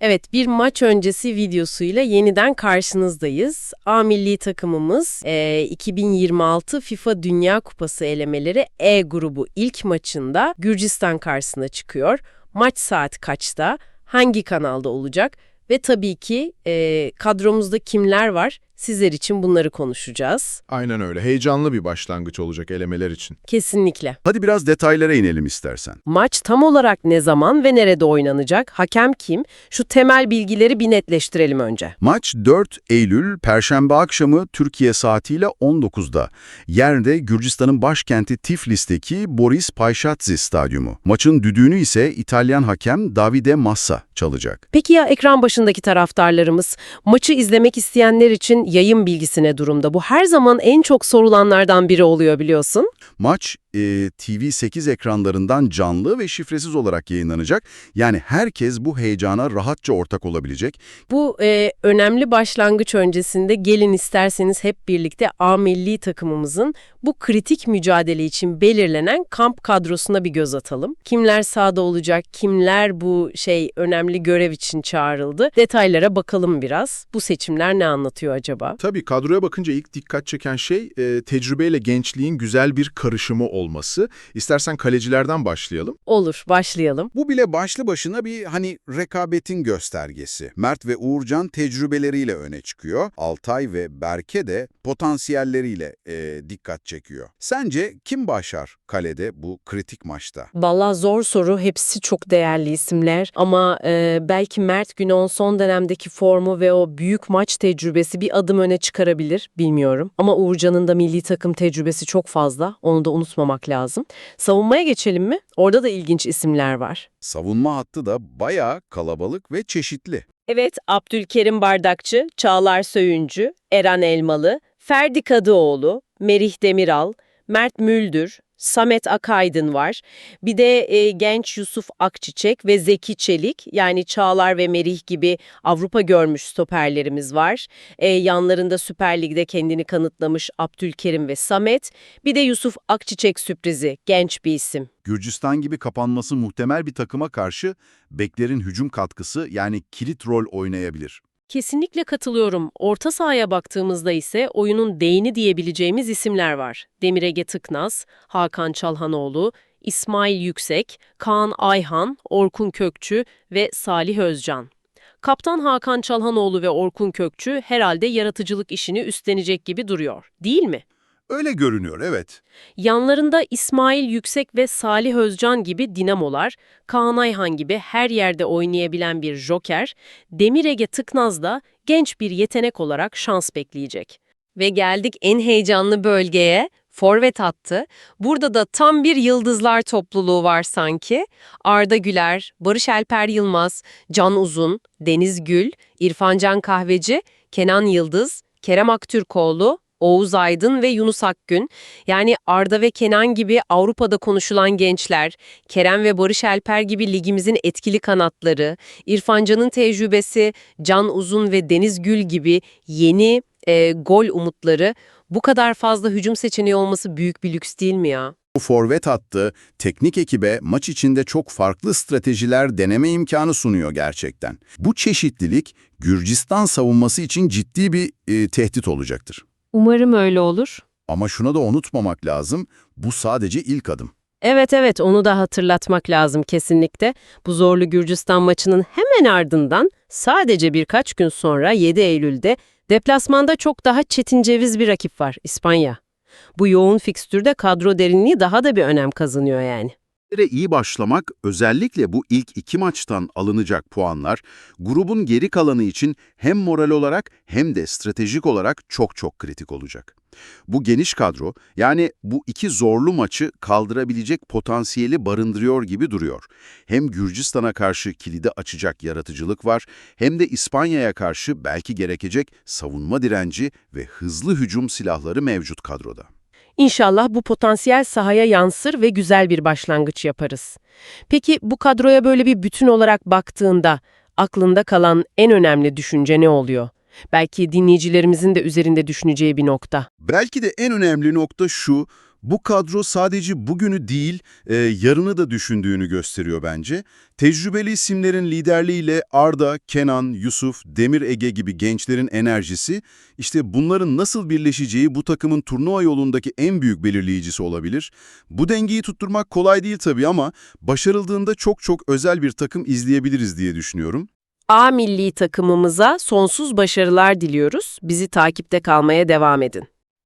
Evet, bir maç öncesi videosuyla yeniden karşınızdayız. A milli takımımız e, 2026 FIFA Dünya Kupası elemeleri E grubu ilk maçında Gürcistan karşısına çıkıyor. Maç saat kaçta, hangi kanalda olacak ve tabii ki e, kadromuzda kimler var sizler için bunları konuşacağız. Aynen öyle. Heyecanlı bir başlangıç olacak elemeler için. Kesinlikle. Hadi biraz detaylara inelim istersen. Maç tam olarak ne zaman ve nerede oynanacak? Hakem kim? Şu temel bilgileri bir netleştirelim önce. Maç 4 Eylül Perşembe akşamı Türkiye saatiyle 19'da. Yerde Gürcistan'ın başkenti Tiflis'teki Boris Payshatzi Stadyumu. Maçın düdüğünü ise İtalyan hakem Davide Massa çalacak. Peki ya ekran başındaki taraftarlarımız? Maçı izlemek isteyenler için yayın bilgisine durumda. Bu her zaman en çok sorulanlardan biri oluyor biliyorsun. Maç e, TV8 ekranlarından canlı ve şifresiz olarak yayınlanacak. Yani herkes bu heyecana rahatça ortak olabilecek. Bu e, önemli başlangıç öncesinde gelin isterseniz hep birlikte A milli takımımızın bu kritik mücadele için belirlenen kamp kadrosuna bir göz atalım. Kimler sahada olacak, kimler bu şey önemli görev için çağrıldı? Detaylara bakalım biraz. Bu seçimler ne anlatıyor acaba? Tabii kadroya bakınca ilk dikkat çeken şey e, tecrübeyle gençliğin güzel bir karışımı olması. İstersen kalecilerden başlayalım. Olur, başlayalım. Bu bile başlı başına bir hani rekabetin göstergesi. Mert ve Uğurcan tecrübeleriyle öne çıkıyor. Altay ve Berke de potansiyelleriyle e, dikkat çekiyor. Sence kim başar kalede bu kritik maçta? Vallahi zor soru. Hepsi çok değerli isimler. Ama e, belki Mert Günok'un son dönemdeki formu ve o büyük maç tecrübesi bir adım öne çıkarabilir. Bilmiyorum. Ama Uğurcan'ın da milli takım tecrübesi çok fazla. Onu da unutmamak lazım. Savunmaya geçelim mi? Orada da ilginç isimler var. Savunma hattı da bayağı kalabalık ve çeşitli. Evet, Abdülkerim Bardakçı, Çağlar Söyüncü, Eren Elmalı, Ferdi Kadıoğlu, Merih Demiral, Mert Müldür, Samet Akaydın var. Bir de e, genç Yusuf Akçiçek ve Zeki Çelik yani Çağlar ve Merih gibi Avrupa görmüş stoperlerimiz var. E, yanlarında Süper Lig'de kendini kanıtlamış Abdülkerim ve Samet. Bir de Yusuf Akçiçek sürprizi, genç bir isim. Gürcistan gibi kapanması muhtemel bir takıma karşı beklerin hücum katkısı yani kilit rol oynayabilir. Kesinlikle katılıyorum. Orta sahaya baktığımızda ise oyunun değini diyebileceğimiz isimler var. Demir Ege Tıknaz, Hakan Çalhanoğlu, İsmail Yüksek, Kaan Ayhan, Orkun Kökçü ve Salih Özcan. Kaptan Hakan Çalhanoğlu ve Orkun Kökçü herhalde yaratıcılık işini üstlenecek gibi duruyor, değil mi? Öyle görünüyor evet. Yanlarında İsmail Yüksek ve Salih Özcan gibi dinamolar, Kaan Ayhan gibi her yerde oynayabilen bir joker, Demir Ege Tıknaz da genç bir yetenek olarak şans bekleyecek. Ve geldik en heyecanlı bölgeye, forvet hattı. Burada da tam bir yıldızlar topluluğu var sanki. Arda Güler, Barış Alper Yılmaz, Can Uzun, Deniz Gül, İrfan Can Kahveci, Kenan Yıldız, Kerem Aktürkoğlu, Oğuz Aydın ve Yunus Akgün, yani Arda ve Kenan gibi Avrupa'da konuşulan gençler, Kerem ve Barış Alper gibi ligimizin etkili kanatları, İrfan Can'ın tecrübesi, Can Uzun ve Deniz Gül gibi yeni e, gol umutları, bu kadar fazla hücum seçeneği olması büyük bir lüks değil mi ya? Bu forvet hattı teknik ekibe maç içinde çok farklı stratejiler deneme imkanı sunuyor gerçekten. Bu çeşitlilik Gürcistan savunması için ciddi bir e, tehdit olacaktır. Umarım öyle olur. Ama şuna da unutmamak lazım, bu sadece ilk adım. Evet evet onu da hatırlatmak lazım kesinlikle. Bu zorlu Gürcistan maçının hemen ardından sadece birkaç gün sonra 7 Eylül'de deplasmanda çok daha çetin ceviz bir rakip var İspanya. Bu yoğun fikstürde kadro derinliği daha da bir önem kazanıyor yani. İyi başlamak, özellikle bu ilk iki maçtan alınacak puanlar, grubun geri kalanı için hem moral olarak hem de stratejik olarak çok çok kritik olacak. Bu geniş kadro, yani bu iki zorlu maçı kaldırabilecek potansiyeli barındırıyor gibi duruyor. Hem Gürcistan'a karşı kilidi açacak yaratıcılık var, hem de İspanya'ya karşı belki gerekecek savunma direnci ve hızlı hücum silahları mevcut kadroda. İnşallah bu potansiyel sahaya yansır ve güzel bir başlangıç yaparız. Peki bu kadroya böyle bir bütün olarak baktığında aklında kalan en önemli düşünce ne oluyor? Belki dinleyicilerimizin de üzerinde düşüneceği bir nokta. Belki de en önemli nokta şu, Bu kadro sadece bugünü değil, e, yarını da düşündüğünü gösteriyor bence. Tecrübeli isimlerin liderliğiyle Arda, Kenan, Yusuf, Demir Ege gibi gençlerin enerjisi, işte bunların nasıl birleşeceği bu takımın turnuva yolundaki en büyük belirleyicisi olabilir. Bu dengeyi tutturmak kolay değil tabii ama başarıldığında çok çok özel bir takım izleyebiliriz diye düşünüyorum. A milli takımımıza sonsuz başarılar diliyoruz. Bizi takipte kalmaya devam edin.